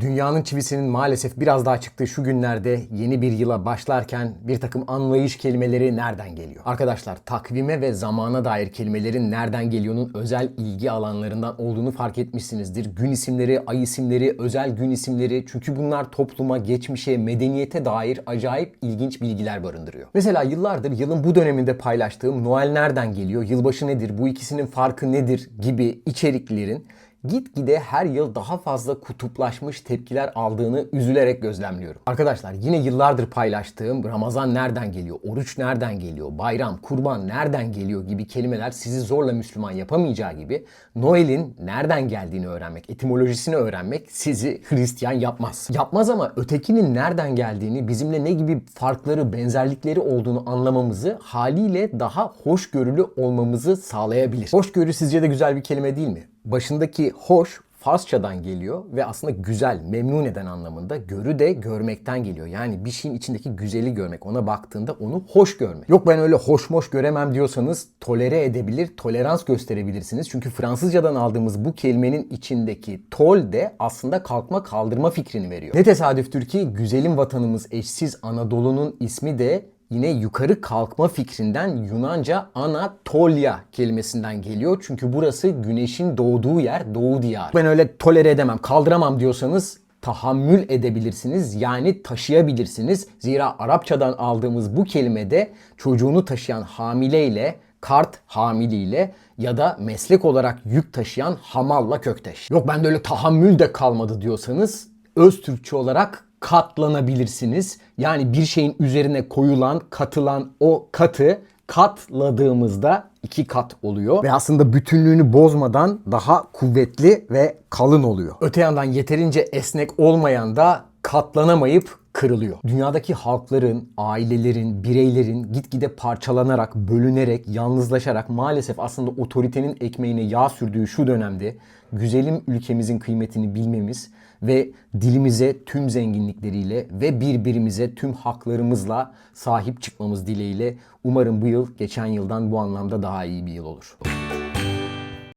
Dünyanın çivisinin maalesef biraz daha çıktığı şu günlerde yeni bir yıla başlarken bir takım anlayış kelimeleri nereden geliyor? Arkadaşlar takvime ve zamana dair kelimelerin nereden geliyor'nun özel ilgi alanlarından olduğunu fark etmişsinizdir. Gün isimleri, ay isimleri, özel gün isimleri çünkü bunlar topluma, geçmişe, medeniyete dair acayip ilginç bilgiler barındırıyor. Mesela yıllardır yılın bu döneminde paylaştığım Noel nereden geliyor, yılbaşı nedir, bu ikisinin farkı nedir gibi içeriklerin gitgide her yıl daha fazla kutuplaşmış tepkiler aldığını üzülerek gözlemliyorum. Arkadaşlar yine yıllardır paylaştığım Ramazan nereden geliyor, oruç nereden geliyor, bayram, kurban nereden geliyor gibi kelimeler sizi zorla Müslüman yapamayacağı gibi Noel'in nereden geldiğini öğrenmek, etimolojisini öğrenmek sizi Hristiyan yapmaz. Yapmaz ama ötekinin nereden geldiğini, bizimle ne gibi farkları, benzerlikleri olduğunu anlamamızı haliyle daha hoşgörülü olmamızı sağlayabilir. Hoşgörü sizce de güzel bir kelime değil mi? Başındaki hoş Farsçadan geliyor ve aslında güzel, memnun eden anlamında. Görü de görmekten geliyor. Yani bir şeyin içindeki güzeli görmek, ona baktığında onu hoş görmek. Yok ben öyle hoşmoş göremem diyorsanız tolere edebilir, tolerans gösterebilirsiniz. Çünkü Fransızcadan aldığımız bu kelimenin içindeki tol de aslında kalkma kaldırma fikrini veriyor. Ne tesadüftür ki güzelim vatanımız eşsiz Anadolu'nun ismi de yine yukarı kalkma fikrinden Yunanca Anatolia kelimesinden geliyor. Çünkü burası güneşin doğduğu yer, doğu diyar. Ben öyle tolere edemem, kaldıramam diyorsanız tahammül edebilirsiniz. Yani taşıyabilirsiniz. Zira Arapçadan aldığımız bu kelimede çocuğunu taşıyan hamileyle kart hamiliyle ya da meslek olarak yük taşıyan hamalla kökteş. Yok bende öyle tahammül de kalmadı diyorsanız öz Türkçe olarak katlanabilirsiniz. Yani bir şeyin üzerine koyulan, katılan o katı katladığımızda iki kat oluyor ve aslında bütünlüğünü bozmadan daha kuvvetli ve kalın oluyor. Öte yandan yeterince esnek olmayan da katlanamayıp kırılıyor. Dünyadaki halkların, ailelerin, bireylerin gitgide parçalanarak, bölünerek, yalnızlaşarak maalesef aslında otoritenin ekmeğine yağ sürdüğü şu dönemde güzelim ülkemizin kıymetini bilmemiz ve dilimize tüm zenginlikleriyle ve birbirimize tüm haklarımızla sahip çıkmamız dileğiyle umarım bu yıl geçen yıldan bu anlamda daha iyi bir yıl olur.